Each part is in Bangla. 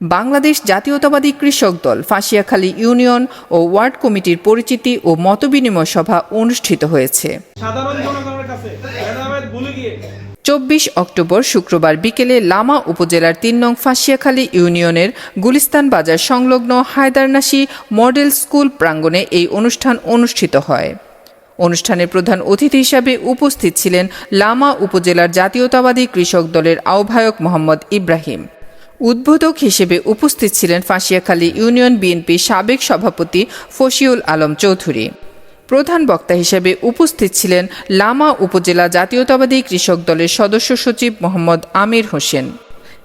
বাংলাদেশ জাতীয়তাবাদী কৃষক দল ফাঁসিয়াখালী ইউনিয়ন ও ওয়ার্ড কমিটির পরিচিতি ও মতবিনিময় সভা অনুষ্ঠিত হয়েছে। চব্বিশ অক্টোবর শুক্রবার বিকেলে লামা উপজেলার তিন নং ফাঁসিয়াখালী ইউনিয়নের গুলিস্তান বাজার সংলগ্ন হায়দারনাসি মডেল স্কুল প্রাঙ্গণে এই অনুষ্ঠান অনুষ্ঠিত হয়। অনুষ্ঠানে প্রধান অতিথি হিসাবে উপস্থিত ছিলেন লামা উপজেলার জাতীয়তাবাদী কৃষক দলের আহ্বায়ক মোহাম্মদ ইব্রাহিম। উদ্বোধক হিসেবে উপস্থিত ছিলেন ফাঁসিয়াখালী ইউনিয়ন বিএনপি সাবেক সভাপতি ফসিউল আলম চৌধুরী। প্রধান বক্তা হিসেবে উপস্থিত ছিলেন লামা উপজেলা জাতীয়তাবাদী কৃষক দলের সদস্য সচিব মোহাম্মদ আমির হোসেন।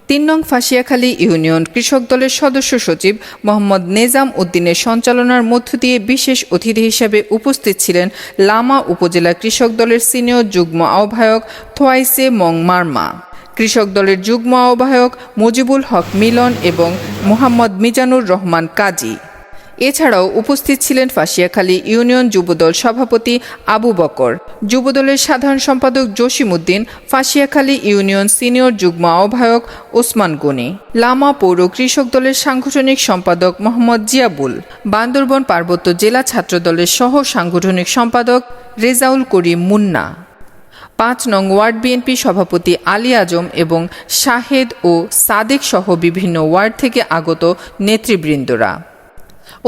তিন নং ফাঁসিয়াখালী ইউনিয়ন কৃষক দলের সদস্য সচিব মোহাম্মদ নেজাম উদ্দিনের সঞ্চালনার মধ্য দিয়ে বিশেষ অতিথি হিসেবে উপস্থিত ছিলেন লামা উপজেলা কৃষক দলের সিনিয়র যুগ্ম আহ্বায়ক থোয়াইসে মং মার্মা কৃষক দলের যুগ্ম আহ্বায়ক মুজিবুল হক মিলন এবং মোহাম্মদ মিজানুর রহমান কাজী। এছাড়াও উপস্থিত ছিলেন ফাঁসিয়াখালী ইউনিয়ন যুবদল সভাপতি আবু বকর, যুবদলের সাধারণ সম্পাদক জসিমউদ্দিন, ফাঁসিয়াখালী ইউনিয়ন সিনিয়র যুগ্ম আহ্বায়ক ওসমান গনি, লামা পৌর কৃষক দলের সাংগঠনিক সম্পাদক মোহাম্মদ জিয়াবুল, বান্দরবন পার্বত্য জেলা ছাত্রদলের সহ সাংগঠনিক সম্পাদক রেজাউল করিম মুন্না। পাঁচ নং ওয়ার্ড বিএনপি সভাপতি আলী আজম এবং শাহেদ ও সাদেক সহ বিভিন্ন ওয়ার্ড থেকে আগত নেতৃবৃন্দরা।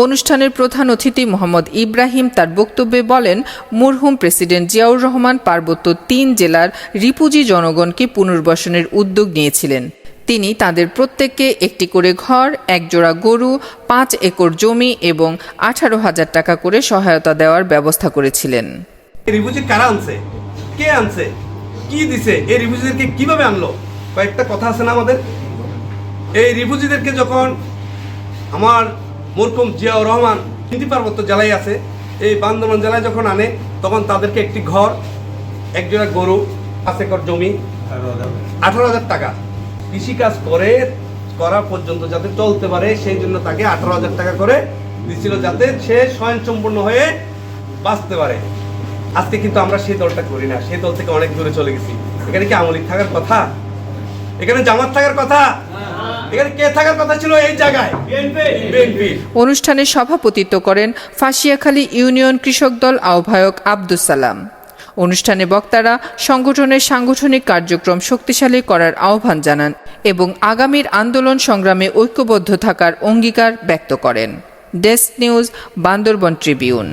অনুষ্ঠানের প্রধান অতিথি মোহাম্মদ ইব্রাহিম তার বক্তব্যে বলেন, মরহুম প্রেসিডেন্ট জিয়াউর রহমান পার্বত্য তিন জেলার রিপুজি জনগণকে পুনর্বাসনের উদ্যোগ নিয়েছিলেন। তিনি তাদের প্রত্যেককে একটি করে ঘর, একজোড়া গরু, পাঁচ একর জমি এবং আঠারো হাজার টাকা করে সহায়তা দেওয়ার ব্যবস্থা করেছিলেন। রিফিউজি কারা আনছে? কে আনছে? কি দিছে? এই রিফিউজিদেরকে কীভাবে আনলো? কয়েকটা কথা আছে না আমাদের? এই রিফিউজিদেরকে যখন আমার মরকুম জিয়াউর রহমান হিন্দি পার্বত্য জেলায় আছে এই বান্দরবান জেলায় যখন আনে তখন তাদেরকে একটি ঘর এক জোড়া গরু পাঁচ একর জমি আঠারো হাজার টাকা। কৃষিকাজ করে করা পর্যন্ত যাতে চলতে পারে সেই জন্য তাকে আঠারো হাজার টাকা করে দিচ্ছিল যাতে সে স্বয়ংসম্পূর্ণ হয়ে বাঁচতে পারে। আজকে কিন্তু আমরা সেই দলটা করি না। সেই দল থেকে অনেক দূরে চলে গেছি। এখানে কি আমলিক থাকার কথা? এখানে জামাত থাকার কথা? এখানে কে থাকার কথা ছিল এই জায়গায়? বিএনপি। অনুষ্ঠানে সভাপতিত্ব করেন ফাঁসিয়াখালী ইউনিয়ন কৃষক দল আহ্বায়ক আব্দুস সালাম। অনুষ্ঠানে বক্তারা সংগঠনের সাংগঠনিক কার্যক্রম শক্তিশালী করার আহ্বান জানান এবং আগামীর আন্দোলন সংগ্রামে ঐক্যবদ্ধ থাকার অঙ্গীকার ব্যক্ত করেন। Desk news Bandarban Tribune.